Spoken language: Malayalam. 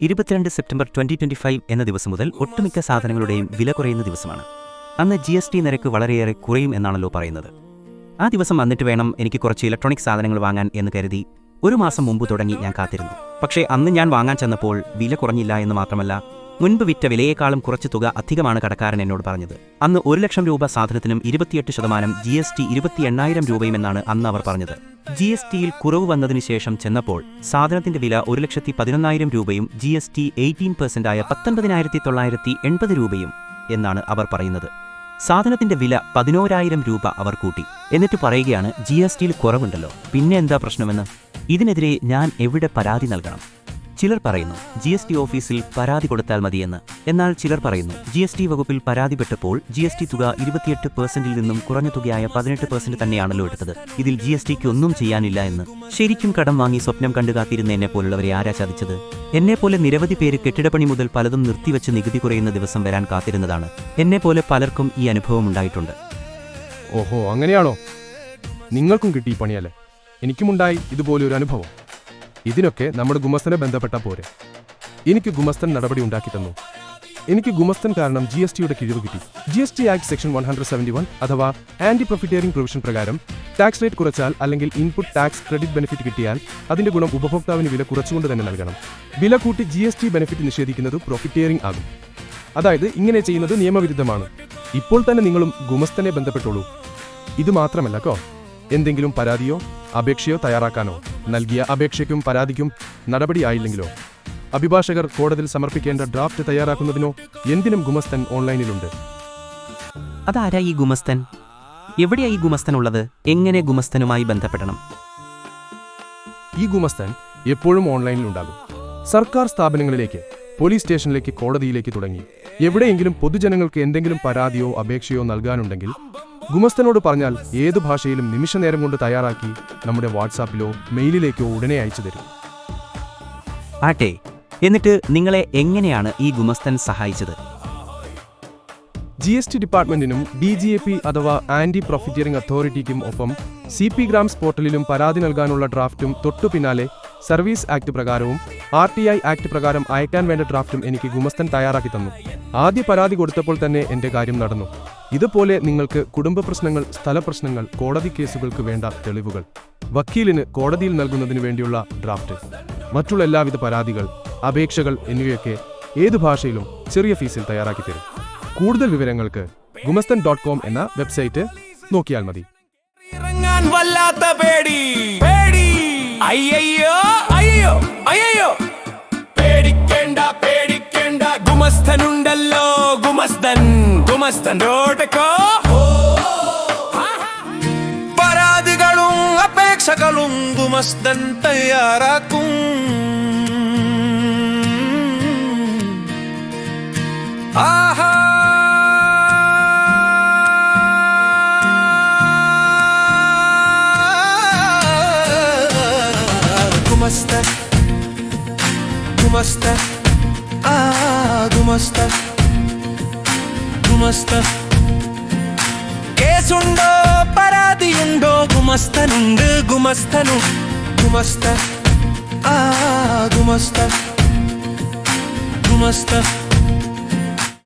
ഇരുപത്തിരണ്ട് സെപ്റ്റംബർ ട്വന്റി ട്വന്റി ഫൈവ് എന്ന ദിവസം മുതൽ ഒട്ടുമിക്ക സാധനങ്ങളുടെയും വില കുറയുന്ന ദിവസമാണ്. അന്ന് ജി എസ് ടി നിരക്ക് വളരെയേറെ കുറയും എന്നാണല്ലോ പറയുന്നത്. ആ ദിവസം വന്നിട്ട് വേണം എനിക്ക് കുറച്ച് ഇലക്ട്രോണിക് സാധനങ്ങൾ വാങ്ങാൻ എന്ന് കരുതി ഒരു മാസം മുമ്പ് തുടങ്ങി ഞാൻ കാത്തിരുന്നു. പക്ഷേ അന്ന് ഞാൻ വാങ്ങാൻ ചെന്നപ്പോൾ വില കുറഞ്ഞില്ല എന്ന് മാത്രമല്ല മുൻപ് വിറ്റ വിലയേക്കാളും കുറച്ച് തുക അധികമാണ് കടക്കാരൻ എന്നോട് പറഞ്ഞത്. അന്ന് ഒരു ലക്ഷം രൂപ സാധനത്തിനും ഇരുപത്തിയെട്ട് ശതമാനം ജി എസ് ടി ഇരുപത്തി എണ്ണായിരം രൂപയുമെന്നാണ് അന്ന് അവർ പറഞ്ഞത്. ജി എസ് ടിയിൽ കുറവ് വന്നതിന് ശേഷം ചെന്നപ്പോൾ സാധനത്തിന്റെ വില ഒരു ലക്ഷത്തി പതിനൊന്നായിരം രൂപയും ജി എസ് ടി എയ്റ്റീൻ പെർസെന്റായ പത്തൊൻപതിനായിരത്തി തൊള്ളായിരത്തി എൺപത് രൂപയും എന്നാണ് അവർ പറയുന്നത്. സാധനത്തിന്റെ വില പതിനോരായിരം രൂപ അവർ കൂട്ടി. എന്നിട്ട് പറയുകയാണ് ജി എസ് ടിയിൽ കുറവുണ്ടല്ലോ. പിന്നെ എന്താ പ്രശ്നമെന്ന്? ഇതിനെതിരെ ഞാൻ എവിടെ പരാതി നൽകണം? ചിലർ പറയുന്നു ജി എസ് ടി ഓഫീസിൽ പരാതി കൊടുത്താൽ മതിയെന്ന്. എന്നാൽ ചിലർ പറയുന്നു ജി എസ് ടി വകുപ്പിൽ പരാതിപ്പെട്ടപ്പോൾ ജി എസ് ടി തുക ഇരുപത്തിയെട്ട് പെർസെന്റിൽ നിന്നും കുറഞ്ഞ തുകയായ പതിനെട്ട് പെർസെന്റ് തന്നെയാണല്ലോ എടുത്തത്. ഇതിൽ ജി എസ് ടിക്ക് ഒന്നും ചെയ്യാനില്ല എന്ന്. ശരിക്കും കടം വാങ്ങി സ്വപ്നം കണ്ടു കാത്തിരുന്ന എന്നെ പോലുള്ളവരെ ആരാ ചതിച്ചത്? എന്നെപ്പോലെ നിരവധി പേര് കെട്ടിടപ്പണി മുതൽ പലതും നിർത്തിവെച്ച് നികുതി കുറയുന്ന ദിവസം വരാൻ കാത്തിരുന്നതാണ്. എന്നെപ്പോലെ പലർക്കും ഈ അനുഭവം ഉണ്ടായിട്ടുണ്ട്. ഓഹോ അങ്ങനെയാണോ? നിങ്ങൾക്കും കിട്ടി പണിയല്ലേ? എനിക്കുമുണ്ടായി ഇതുപോലൊരു അനുഭവം. ഇതിനൊക്കെ നമ്മുടെ ഗുമസ്തനെ ബന്ധപ്പെട്ട പോരെ. എനിക്ക് ഗുമസ്തൻ നടപടി ഉണ്ടാക്കി തന്നു. എനിക്ക് ഗുമസ്തൻ കാരണം ജി എസ് ടിയുടെ കിഴിവ് കിട്ടി. G S T act section one hundred seventy one അഥവാ ആന്റി പ്രൊഫിറ്റിയറിംഗ് പ്രൊവിഷൻ പ്രകാരം ടാക്സ് റേറ്റ് കുറച്ചാൽ അല്ലെങ്കിൽ ഇൻപുട്ട് ടാക്സ് ക്രെഡിറ്റ് ബെനിഫിറ്റ് കിട്ടിയാൽ അതിന്റെ ഗുണം ഉപഭോക്താവിന് വില കുറച്ചുകൊണ്ട് തന്നെ നൽകണം. വില കൂട്ടി ജി എസ് ടി ബെനിഫിറ്റ് നിഷേധിക്കുന്നത് പ്രോഫിറ്റിയറിംഗ് ആകും. അതായത് ഇങ്ങനെ ചെയ്യുന്നത് നിയമവിരുദ്ധമാണ്. ഇപ്പോൾ തന്നെ നിങ്ങളും ഗുമസ്തനെ ബന്ധപ്പെട്ടോളൂ. ഇത് മാത്രമല്ല കോ? എന്തെങ്കിലും പരാതിയോ? അപേക്ഷയോ തയ്യാറാക്കാനോ നൽകിയ അപേക്ഷയ്ക്കും പരാതിക്കും നടപടിയായില്ലെങ്കിലോ? അഭിഭാഷകർ കോടതിയിൽ സമർപ്പിക്കേണ്ട ഡ്രാഫ്റ്റ് തയ്യാറാക്കുന്നതിനോ എന്തിനും ഗുമസ്തൻ ഓൺലൈനിലുണ്ട്. അതാരാ ഈ ഗുമസ്തൻ? എവിടെയാ ഈ ഗുമസ്തൻ ഉള്ളത് എങ്ങനെ ഗുമസ്തനുമായി ബന്ധപ്പെടണം? ഈ ഗുമസ്തൻ എപ്പോഴും ഓൺലൈനിലുണ്ടാകും. സർക്കാർ സ്ഥാപനങ്ങളിലേക്ക് പോലീസ് സ്റ്റേഷനിലേക്ക് കോടതിയിലേക്ക് തുടങ്ങി. എവിടെയെങ്കിലും പൊതുജനങ്ങൾക്ക് എന്തെങ്കിലും പരാതിയോ അപേക്ഷയോ നൽകാനുണ്ടെങ്കിൽ ഗുമസ്തനോട് പറഞ്ഞാൽ ഏതു ഭാഷയിലും നിമിഷനേരം കൊണ്ട് തയ്യാറാക്കി നമ്മുടെ വാട്സാപ്പിലോ മെയിലിലേക്കോ ഉടനെ അയച്ചു തരും. ആട്ടെ എന്നിട്ട് നിങ്ങളെ എങ്ങനെയാണ് ഈ ഗുമസ്തൻ സഹായിച്ചത്? ജി എസ് ടി ഡിപ്പാർട്ട്മെന്റിനും ഡി ജി എ പി അഥവാ ആന്റി പ്രൊഫിറ്റിയറിംഗ് അതോറിറ്റിക്കും ഒപ്പം സി പി ഗ്രാംസ് പോർട്ടലിലും പരാതി നൽകാനുള്ള ഡ്രാഫ്റ്റും തൊട്ടു പിന്നാലെ സർവീസ് ആക്ട് പ്രകാരവും ആർ ടി ഐ ആക്ട് പ്രകാരം അയക്കാൻ വേണ്ട ഡ്രാഫ്റ്റും എനിക്ക് ഗുമസ്തൻ തയ്യാറാക്കി തന്നു. ആദ്യ പരാതി കൊടുത്തപ്പോൾ തന്നെ എന്റെ കാര്യം നടന്നു. ഇതുപോലെ നിങ്ങൾക്ക് കുടുംബ പ്രശ്നങ്ങൾ സ്ഥലപ്രശ്നങ്ങൾ കോടതി കേസുകൾക്ക് വേണ്ട തെളിവുകൾ. വക്കീലിന് കോടതിയിൽ നൽകുന്നതിന് വേണ്ടിയുള്ള ഡ്രാഫ്റ്റ്. മറ്റുള്ള എല്ലാവിധ പരാതികൾ അപേക്ഷകൾ എന്നിവയൊക്കെ ഏത് ഭാഷയിലും ചെറിയ ഫീസിൽ തയ്യാറാക്കി തരും. കൂടുതൽ വിവരങ്ങൾക്ക് ഗുമസ്തൻ ഡോട്ട് കോം എന്ന വെബ്സൈറ്റ് നോക്കിയാൽ മതി. വല്ലാത്ത പേടി. പേടി. അയ്യോ അയ്യോ ഗുമസ്തൻ റോട്ടക്കോ പരാതികളും അപേക്ഷകളും ഗുമസ്തൻ തയ്യാറാക്കും. ആഹാ. ഗുമസ്തൻ ആ ഗുമസ്തൻ ഗുമസ്തൻ കേസുണ്ടോ പരാതിയുണ്ടോ ഗുമസ്തനുണ്ട് ഗുമസ്തനു. ഗുമസ്തൻ ആ ഗുമസ്തൻ ഗുമസ്തൻ